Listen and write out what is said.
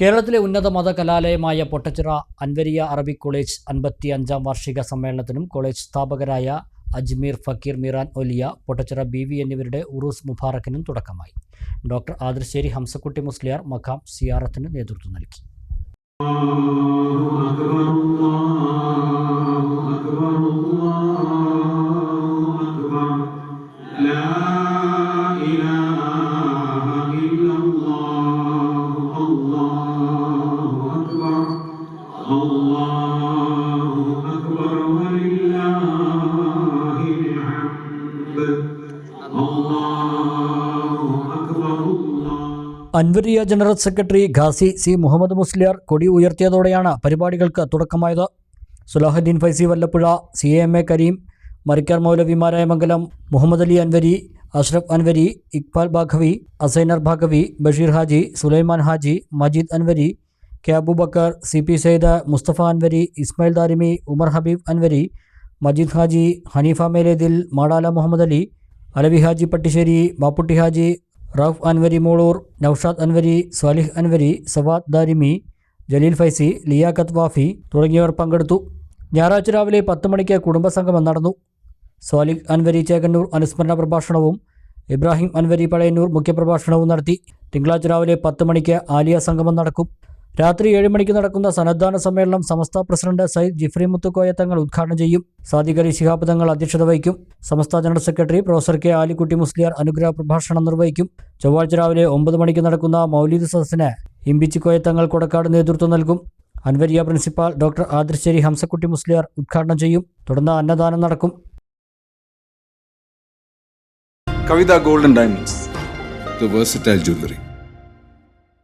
കേരളത്തിലെ ഉന്നത മത കലാലയമായ പൊട്ടച്ചിറ അൻവരിയ അറബി കോളേജ് അൻപത്തി അഞ്ചാം വാർഷിക സമ്മേളനത്തിനും കോളേജ് സ്ഥാപകരായ അജ്മീർ ഫക്കീർ മിറാൻ ഒലിയ പൊട്ടച്ചിറ ബി വി എന്നിവരുടെ ഉറൂസ് മുബാറക്കിനും തുടക്കമായി. ഡോക്ടർ ആദർശേരി ഹംസക്കുട്ടി മുസ്ലിയാർ മഖാം സിയാറത്തിന് നേതൃത്വം നൽകി. Anwariya general secretary Qazi C Muhammad Musliyar കൊടി ഉയർത്തിയതോടെയാണ് പരിപാടികൾക്ക് തുടക്കമായത്. Sulahuddin Faizy Vallappuzha C M A Kareem Marikkar മൗലവിമാരായ Mangalam Muhammad Ali Anwari Ashraf Anwari Iqbal Baqavi Asainar Baqavi Basheer Haji Sulaiman Haji Majeed Anvari K Abubakar C P Saida Musthafa Anvari Ismail Darimi Umar Habeeb Anwari Majeed Haji Haneefa Meledil Madala Muhammad Ali Alavi Haji Pattissery Bapputty Haji Rauf Anwari Molur Noushad Anwari Swalih Anwari Sawad Darimi Jaleel Faizy Liaqat Wafy തുടങ്ങിയവർ പങ്കെടുത്തു. ഞായറാഴ്ച രാവിലെ പത്ത് മണിക്ക് കുടുംബസംഗമം നടന്നു. സ്വാലിഹ് അൻവരി ചേകന്നൂർ അനുസ്മരണ പ്രഭാഷണവും ഇബ്രാഹിം അൻവരി പഴയന്നൂർ മുഖ്യപ്രഭാഷണവും നടത്തി. തിങ്കളാഴ്ച രാവിലെ പത്ത് മണിക്ക് ആലിയ സംഗമം നടക്കും. രാത്രി ഏഴ് മണിക്ക് നടക്കുന്ന സന്നദ്ധാന സമ്മേളനം സമസ്ത പ്രസിഡന്റ് സയ്യിദ് ജിഫ്രി മുത്തുക്കോയ തങ്ങൾ ഉദ്ഘാടനം ചെയ്യും. സാദിഖ് ശിഹാബ് തങ്ങൾ അധ്യക്ഷത വഹിക്കും. Samastha general secretary professor K Alikutty Musliyar അനുഗ്രഹ പ്രഭാഷണം നിർവഹിക്കും. ചൊവ്വാഴ്ച രാവിലെ ഒമ്പത് മണിക്ക് നടക്കുന്ന മൗലീദ് സദസ്സിന് ഇമ്പിച്ചിക്കോയ തങ്ങൾ കൊടക്കാട് നേതൃത്വം നൽകും. അൻവരിയ പ്രിൻസിപ്പാൾ ഡോക്ടർ ആതിർശ്ശേരി ഹംസക്കുട്ടി മുസ്ലിയാർ ഉദ്ഘാടനം ചെയ്യും. തുടർന്ന് അന്നദാനം നടക്കും. Kavitha golden diamonds. ജ്വല്ലറി.